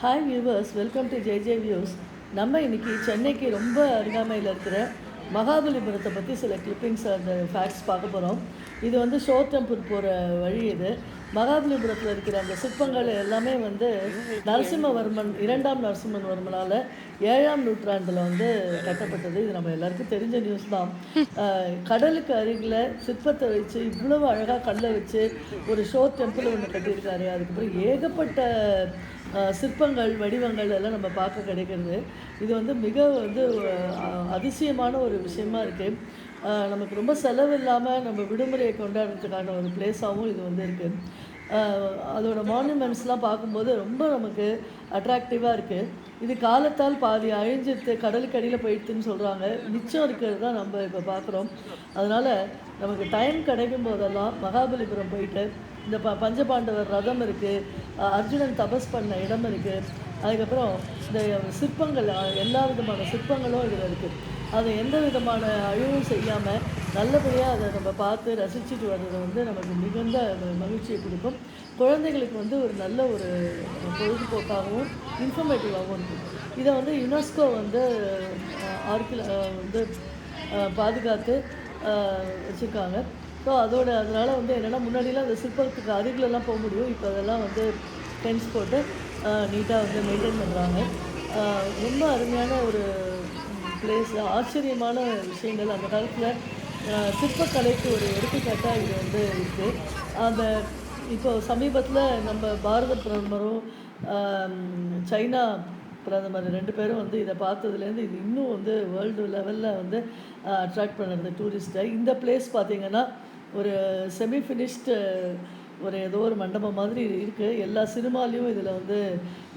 Hi viewers welcome to J views நம்ம இன்னைக்கு சென்னைக்கு ரொம்ப அருகாமையில் இருக்கிற மகாபலிபுரத்தை பற்றி சில கிளிப்பிங்ஸ் அந்த ஃபேக்ட்ஸ் பார்க்க போகிறோம் இது வந்து ஷோர் டெம்பிள் போகிற வழி இது. மகாபலிபுரத்தில் இருக்கிற அந்த சிற்பங்கள் எல்லாமே வந்து நரசிம்மவர்மன் இரண்டாம் நரசிம்மவர்மனால் ஏழாம் நூற்றாண்டில் வந்து கட்டப்பட்டது. இது நம்ம எல்லாருக்கும் தெரிஞ்ச நியூஸ் தான். கடலுக்கு அருகில் சிற்பத்தை வச்சு இவ்வளவு அழகாக கல்லை வச்சு ஒரு ஷோ டெம்பிள் ஒன்று கட்டியிருக்காரு. அதுக்கப்புறம் ஏகப்பட்ட சிற்பங்கள் வடிவங்கள் எல்லாம் நம்ம பார்க்க கிடைக்கிறது. இது வந்து மிக வந்து அதிசயமான ஒரு விஷயமா இருக்குது நமக்கு ரொம்ப செலவு இல்லாமல் நம்ம விடுமுறையை கொண்டாடுறதுக்கான ஒரு பிளேஸாகவும் இது வந்து இருக்குது அதோட மானுமெண்ட்ஸ்லாம் பார்க்கும்போது ரொம்ப நமக்கு அட்ராக்டிவாக இருக்குது இது காலத்தால் பாதி அழிஞ்சிட்டு கடலுக்கு அடியில் போயிடுச்சுன்னு சொல்கிறாங்க மிச்சம் இருக்கிறது தான் நம்ம இப்போ பார்க்குறோம். அதனால் நமக்கு டைம் கிடைக்கும் போதெல்லாம் மகாபலிபுரம் போயிட்டு இந்த ப பஞ்சபாண்டவர் ரதம் இருக்குது அர்ஜுனன் தபஸ் பண்ண இடம் இருக்குது அதுக்கப்புறம் இந்த சிற்பங்கள் எல்லா விதமான சிற்பங்களும் இதில் இருக்குது அதை எந்த விதமான அழிவும் செய்யாமல் நல்லபடியாக அதை நம்ம பார்த்து ரசிச்சுட்டு வர்றது வந்து நமக்கு மிகுந்த மகிழ்ச்சியை கொடுக்கும். குழந்தைகளுக்கு வந்து ஒரு நல்ல ஒரு பொழுதுபோக்காகவும் இன்ஃபர்மேட்டிவாகவும் இருக்கும். இதை வந்து யுனெஸ்கோ வந்து ஆர்கில் வந்து பாதுகாத்து வச்சுருக்காங்க. ஸோ அதோட அதனால் வந்து என்னென்னா முன்னாடிலாம் அந்த சிற்பத்துக்கு அருகிலலாம் போக முடியும். இப்போ அதெல்லாம் வந்து ஃபென்ஸ் போட்டு நீட்டாக வந்து மெயின்டைன் பண்ணுறாங்க ரொம்ப அருமையான ஒரு பிளேஸ் ஆச்சரியமான விஷயங்கள். அந்த காலத்தில் சிற்பக்கலைக்கு ஒரு எடுத்துக்காட்டாக இது வந்து இருக்குது அந்த இப்போ சமீபத்தில் நம்ம பாரத பிரதமரும் சைனா பிரதமர் ரெண்டு பேரும் வந்து இதை பார்த்ததுலேருந்து இது இன்னும் வந்து வேர்ல்டு லெவலில் வந்து அட்ராக்ட் பண்ணுறது டூரிஸ்ட்டை இந்த பிளேஸ் பார்த்திங்கன்னா ஒரு செமி ஃபினிஷ்டு ஒரு ஏதோ ஒரு மண்டபம் மாதிரி இருக்குது எல்லா சினிமாலேயும் இதில் வந்து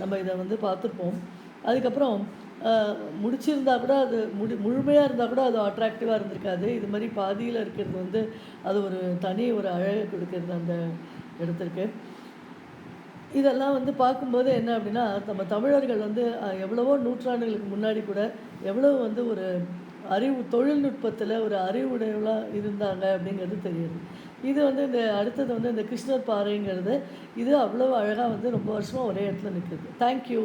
நம்ம இதை வந்து பார்த்துருப்போம். அதுக்கப்புறம் முடிச்சிருந்தா கூட அது முடி முழுமையாக இருந்தால் கூட அது அட்ராக்டிவாக இருந்திருக்காது. இது மாதிரி பாதியில் இருக்கிறது வந்து அது ஒரு தனி ஒரு அழகை கொடுக்கறது அந்த இடத்திற்கு. இதெல்லாம் வந்து பார்க்கும்போது என்ன அப்படின்னா நம்ம தமிழர்கள் வந்து எவ்வளவோ நூற்றாண்டுகளுக்கு முன்னாடி கூட எவ்வளோ வந்து ஒரு அறிவு தொழில்நுட்பத்தில் ஒரு அறிவுடையவளாக இருந்தாங்க அப்படிங்கிறது தெரியுது. இது வந்து இந்த அடுத்தது வந்து இந்த கிருஷ்ணர் பாறைங்கிறது இது அவ்வளோ அழகாக வந்து ரொம்ப வருஷமாக ஒரே இடத்துல நிற்குது தேங்க்யூ